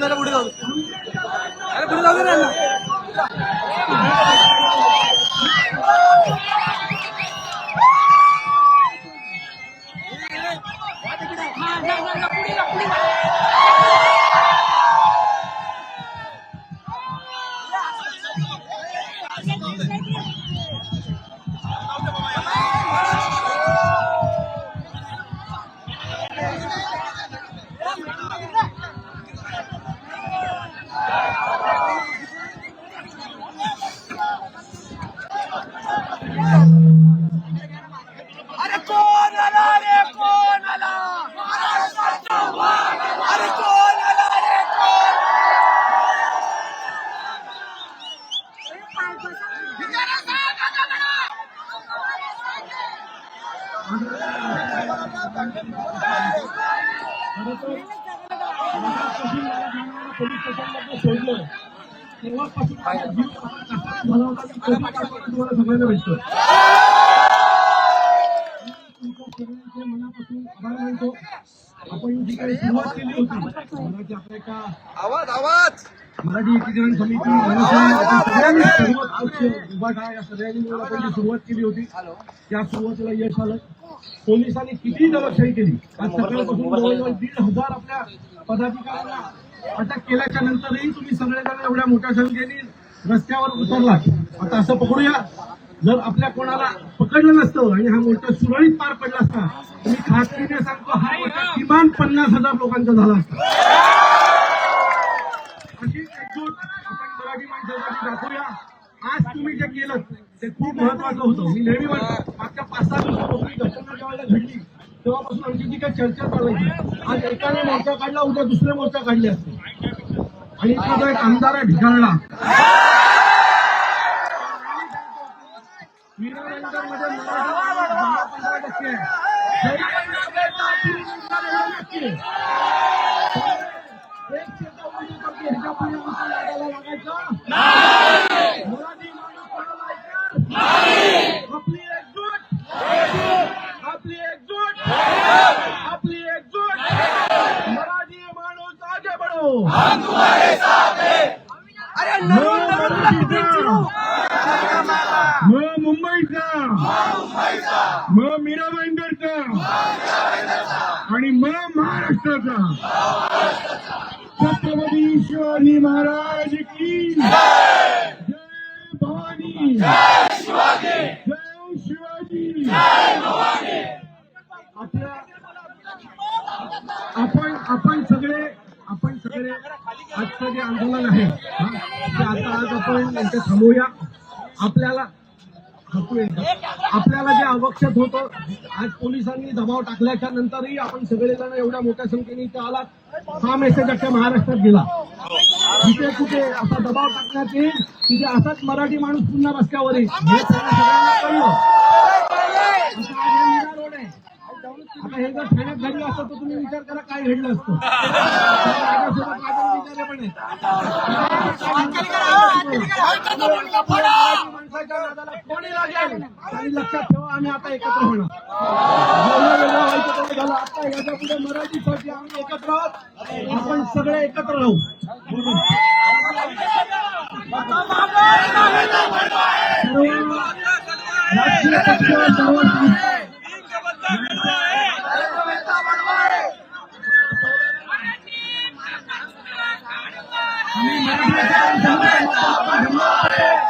जरा पुढे जाऊ दे. पोलीस स्टेशनमध्ये सोडलं तेव्हापासून तुम्हाला सगळ्यांना भेटतो मनापासून आभार मानतो जी काही सुरुवात केली होती मराठी आपल्या आवाज. आवाज. मराठी एकीकरण समिती मनसे आपण सगळ्यांनी सर्वच पक्ष उभाटा या सगळ्यांनी मिळून आपण जी सुरुवात केली होती त्या सुरुवातीला यश आलं पोलिसांनी किती दमशाही केली आज सकाळपासून जवळजवळ दीड हजार आपल्या पदाधिकाऱ्यांना अटक केल्याच्या नंतरही तुम्ही सगळेजण एवढ्या मोठ्या संख्येने रस्त्यावर उतरलात आता असं पकडूया जर आपल्या कोणाला पकडलं नसतं आणि हा मोर्चा सुरळीत पार पडला असता मी खात्रीने सांगतो हा मोर्चा किमान पन्नास हजार लोकांचा झाला असता. अशी एकजूट आपण मराठी माणसासाठी दाखवूया. आज तुम्ही जे केलं ते खूप महत्वाचं होतं. मी नेहमी म्हणतो मागच्या पाच सहा दिवसापासून ही घटना जेव्हा घडली तेव्हापासून आमची जी काही चर्चा चालायची आज एकाने मोर्चा काढला उद्या दुसरे मोर्चा काढले असते. आणि तो एक आमदार आहे भिकारला मीरानंदनमध्ये मराठी दहा पंधरा टक्के आहे. जरी टक्के आहे. एक शेता उमेदवाराची ह्याच्या पुढे उचल लागायला लागायचं? मराठी माणूस कोणाला ऐकेल? आपली एकजूट आपली एकजूट आपली एकजूट मराठी माणूस आगे बढो अरे मग मुंबईचा. मग मीरा भाईंदरचा आणि मग महाराष्ट्राचा. छत्रपती शिवाजी महाराज की जय भवानी. जय शिवाजी. आपल्या आपण आपण सगळे आपण सगळे आजचं जे आंदोलन आहे ते आता आज आपण यांचं थांबवूया आपल्याला आपल्याला जे आवश्यक होतं आज पोलिसांनी दबाव टाकल्याच्या नंतरही आपण सगळेजण एवढ्या मोठ्या संख्येने इथे आलात. हा मेसेज अख्ख्या महाराष्ट्रात गेला. जिथे कुठे असा दबाव टाकण्यात येईल तिथे असाच मराठी माणूस पुन्हा रस्त्यावर येईल हे सगळ्यांना कळलं. आता हे मीरा रोड आहे आता हे जर ठाण्यात घडलं असतं तर तुम्ही विचार करा काय घडलं असतं. पण आहेत. माणसाच्या नादाला कोणी लागेल? आणि लक्षात ठेवा आम्ही आता एकत्र होणार. झालं. आता याच्यापुढे मराठीसाठी आम्ही एकत्र आहोत. आपण सगळे एकत्र राहू. सर्व पक्ष सर्व आम्ही मराठी